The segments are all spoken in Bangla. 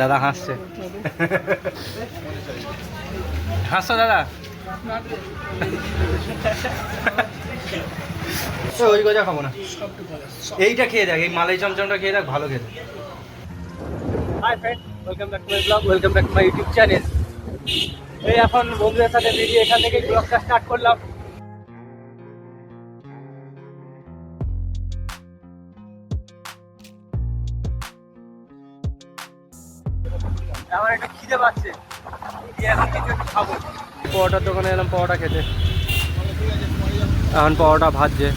দাদা হাসছে। হাসছো দাদা? ওই গজা খাব না। এইটা খেয়ে দেখ এই মালাই চমচমটা খেয়ে দেখ ভালো খেতে। Hi friend welcome back to my blog welcome back to my YouTube channel এই এখন বন্ধুদের সাথে বেরিয়ে এখান থেকে ব্লগটা স্টার্ট করলাম। আমার একটা খিদে পাচ্ছে। দিয়ে এখন কিছু একটু খাব? পরোটার দোকানে এলাম পরোটা খেতে। এখন পরোটা ভাজছে।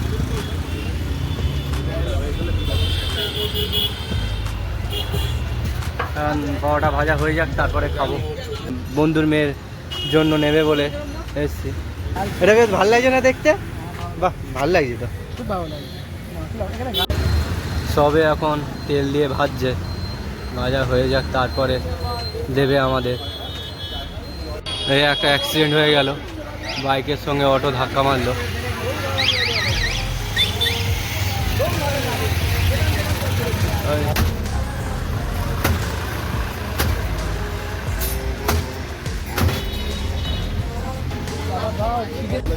এখন পরোটা ভাজা হয়ে যাক তারপরে খাব। বন্ধুর মেয়ের জন্য নেবে বলে এসছি। এটা বেশ ভালো লাগছে না দেখতে? বাহ ভালো লাগছে তো। খুব ভালো লাগে সবে এখন তেল দিয়ে ভাজছে। ভাজা হয়ে যাক তারপরে দেবে আমাদের। এই একটা অ্যাক্সিডেন্ট হয়ে গেল। বাইকের সঙ্গে অটো ধাক্কা মারলো।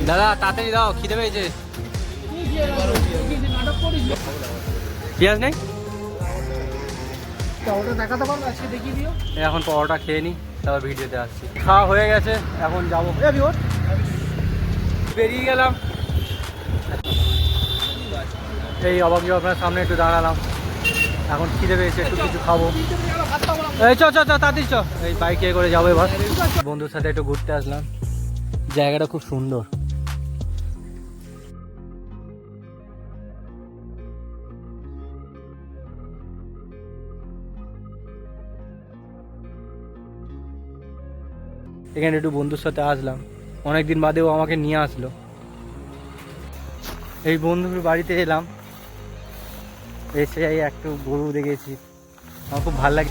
দাদা তাড়াতাড়ি দাও খিদে পেয়েছে। পেঁয়াজ নেই? তা দেখাতে পারব আজকে দেখিয়ে দিও। এখন পরোটা খেয়ে নিই তারপর ভিডিওতে আসছি। খাওয়া হয়ে গেছে এখন যাব। বেরিয়ে গেলাম। এই অবাক আপনার সামনে একটু দাঁড়ালাম। এখন খিদে পেয়েছে একটু কিছু খাব। এই চ চ চ তাড়াতাড়ি চ। এই বাইকে করে যাব এবার। বন্ধুর সাথে একটু ঘুরতে আসলাম। জায়গাটা খুব সুন্দর। এখানে একটু বন্ধুর সাথে আসলাম। অনেক দিন বাদেও আমাকে নিয়ে আসলো। এই বন্ধুর বাড়িতে এলাম। এসে একটু গরু দেখেছি। আমার খুব ভালো লাগে।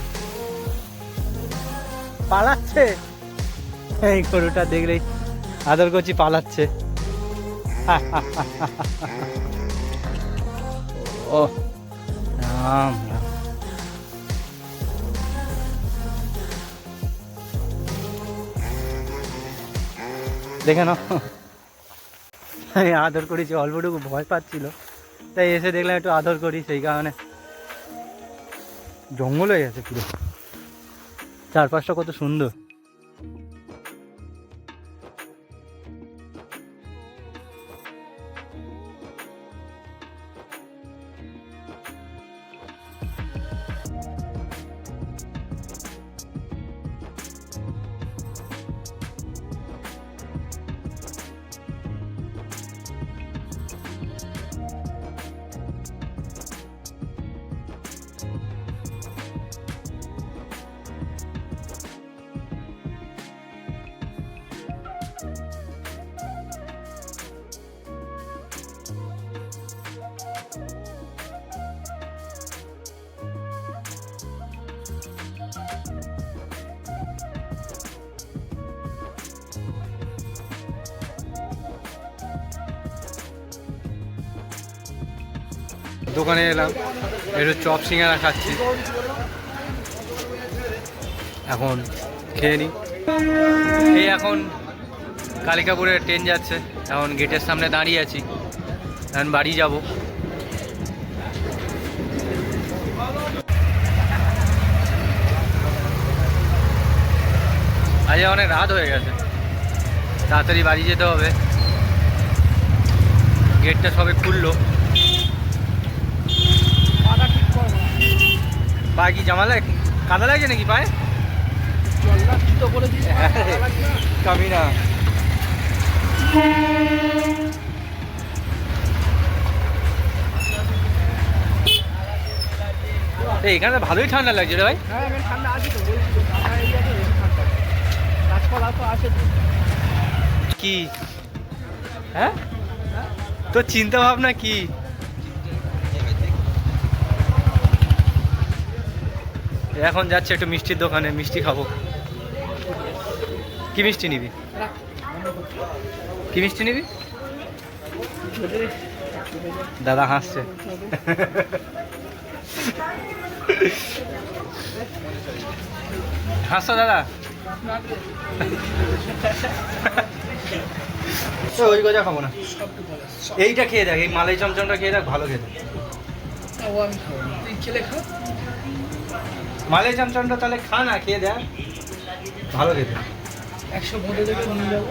পালাচ্ছে। এই গরুটা দেখলেই আদর করছি, পালাচ্ছে। ও, রাম রাম। দেখে নাও। আমি আদর করেছি, অল্পটুকু ভয় পাচ্ছিল। তাই এসে দেখলাম একটু আদর করি, সেই কারণে। জঙ্গল হয়ে গেছে পুরো। চারপাশটা কত সুন্দর। দোকানে এলাম, একটু চপ সিঙ্গারা খাচ্ছি। এখন খেয়ে নিই এই এখন কালিকাপুরে ট্রেন যাচ্ছে, এখন গেটের সামনে দাঁড়িয়ে আছি, এখন বাড়ি যাব। আজ অনেক রাত হয়ে গেছে, তাড়াতাড়ি বাড়ি যেতে হবে। গেটটা সবে খুললো। পা কি লাগে কাদা লাগছে নাকি পায়ে? কামি না এখানে ভালোই ঠান্ডা লাগছে রে ভাই। কি? হ্যাঁ? তোর চিন্তা ভাবনা কি? এখন যাচ্ছে একটু মিষ্টির দোকানে, মিষ্টি খাব। কি মিষ্টি নিবি? কি মিষ্টি নিবি? দাদা হাসছে। হাসো দাদা? ওই গজা খাব না। এইটা খেয়ে দেখ, এই মালাই চমচমটা খেয়ে দেখ, ভালো আমি খাব খেলে মালাই চমচমটা তাহলে খা না খেয়ে দেখ। ভালো খেতে। একশো ভোটে দেবে নিয়ে যাব।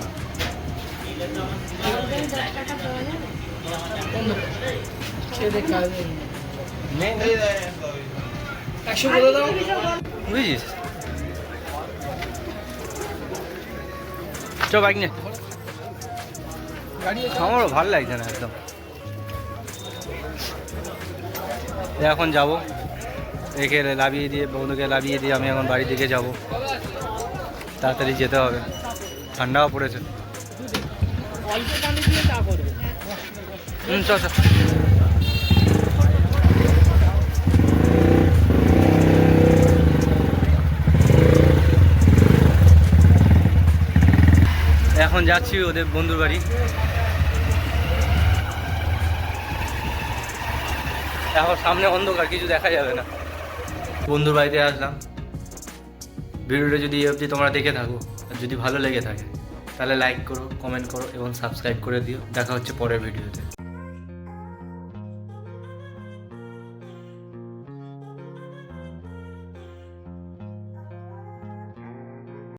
বলে দাও। বুঝিস চ বাইক নে। আমারও ভালো লাগছে না একদম। এখন যাব। একে লাভিয়ে দিয়ে, বন্ধুকে লাভিয়ে দিয়ে আমি এখন বাড়ির দিকে যাব। তাড়াতাড়ি যেতে হবে। ঠান্ডাও পড়েছে। এখন যাচ্ছি ওদের বন্ধুর বাড়ি। এখন সামনে অন্ধকার, কিছু দেখা যাবে না। বন্ধুর বাড়িতে আসলাম। ভিডিওটা যদি অবধি তোমরা দেখে থাকো, আর যদি ভালো লেগে থাকে, তাহলে লাইক করো কমেন্ট করো এবং সাবস্ক্রাইব করে দিও। দেখা হচ্ছে পরের ভিডিওতে।